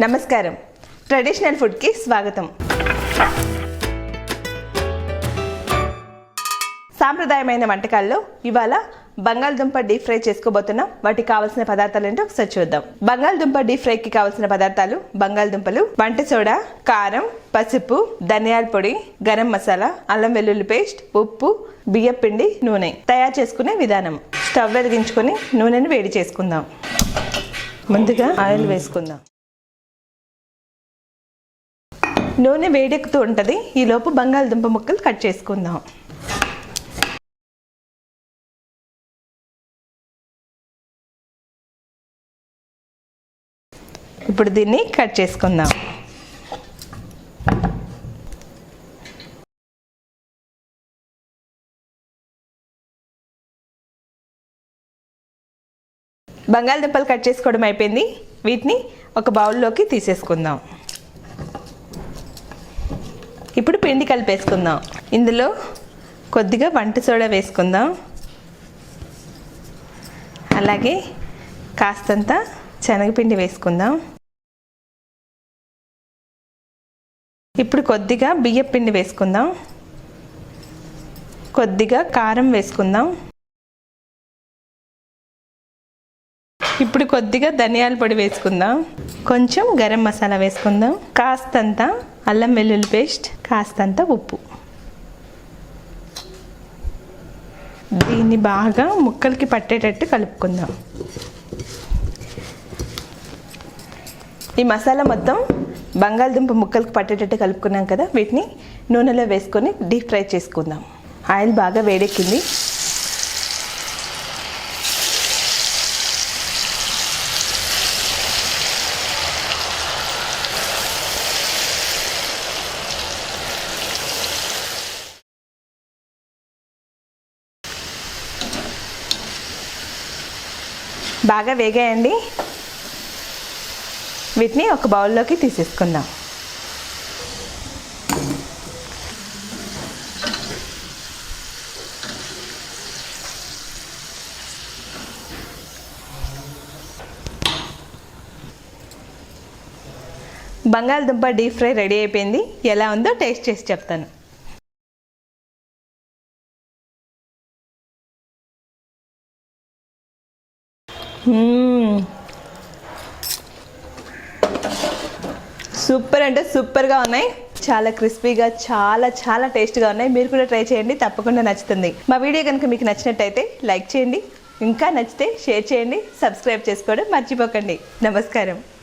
నమస్కారం. ట్రెడిషనల్ ఫుడ్కి స్వాగతం. సాంప్రదాయమైన వంటకాల్లో ఇవాళ బంగాళదుంప డీప్ ఫ్రై చేసుకోబోతున్నాం. వాటికి కావాల్సిన పదార్థాలు ఏంటో ఒకసారి చూద్దాం. బంగాళదుంప డీప్ ఫ్రైకి కావాల్సిన పదార్థాలు బంగాళదుంపలు వంట సోడా కారం పసుపు ధనియాల పొడి గరం మసాలా అల్లం వెల్లుల్లి పేస్ట్ ఉప్పు బియ్యం పిండి నూనె తయారు చేసుకునే విధానం. స్టవ్ వెలిగించుకొని నూనెను వేడి చేసుకుందాం. ముందుగా ఆయిల్ వేసుకుందాం. నూనె వేడెక్కుతూ ఉంటుంది. ఈలోపు బంగాళదుంప ముక్కలు కట్ చేసుకుందాం. ఇప్పుడు దీన్ని కట్ చేసుకుందాం. బంగాళదుంపలు కట్ చేసుకోవడం అయిపోయింది. వీటిని ఒక బౌల్లోకి తీసేసుకుందాం. ఇప్పుడు పిండి కలిపేసుకుందాం. ఇందులో కొద్దిగా వంట సోడా వేసుకుందాం. అలాగే కాస్తంత శనగపిండి వేసుకుందాం. ఇప్పుడు కొద్దిగా బియ్యం పిండి వేసుకుందాం. కొద్దిగా కారం వేసుకుందాం. ఇప్పుడు కొద్దిగా ధనియాల పొడి వేసుకుందాం. కొంచెం గరం మసాలా వేసుకుందాం. కాస్తంత అల్లం వెల్లుల్లి పేస్ట్ కాస్తంత ఉప్పు. దీన్ని బాగా ముక్కలకి పట్టేటట్టు కలుపుకుందాం. ఈ మసాలా మొత్తం బంగాళదుంప ముక్కలకు పట్టేటట్టు కలుపుకున్నాం కదా వీటిని నూనెలో వేసుకొని డీప్ ఫ్రై చేసుకుందాం. ఆయిల్ బాగా వేడెక్కింది. బాగా వేగాయండి. వీటిని ఒక బౌల్లోకి తీసేసుకుందాం. బంగాళదుంప డీప్ ఫ్రై రెడీ అయిపోయింది. ఎలా ఉందో టేస్ట్ చేసి చెప్తాను. సూపర్ అంటే సూపర్గా ఉన్నాయి. చాలా క్రిస్పీగా చాలా చాలా టేస్ట్గా ఉన్నాయి. మీరు కూడా ట్రై చేయండి. తప్పకుండా నచ్చుతుంది. మా వీడియో కనుక మీకు నచ్చినట్టయితే లైక్ చేయండి. ఇంకా నచ్చితే షేర్ చేయండి. సబ్స్క్రైబ్ చేసుకోవడం మర్చిపోకండి. నమస్కారం.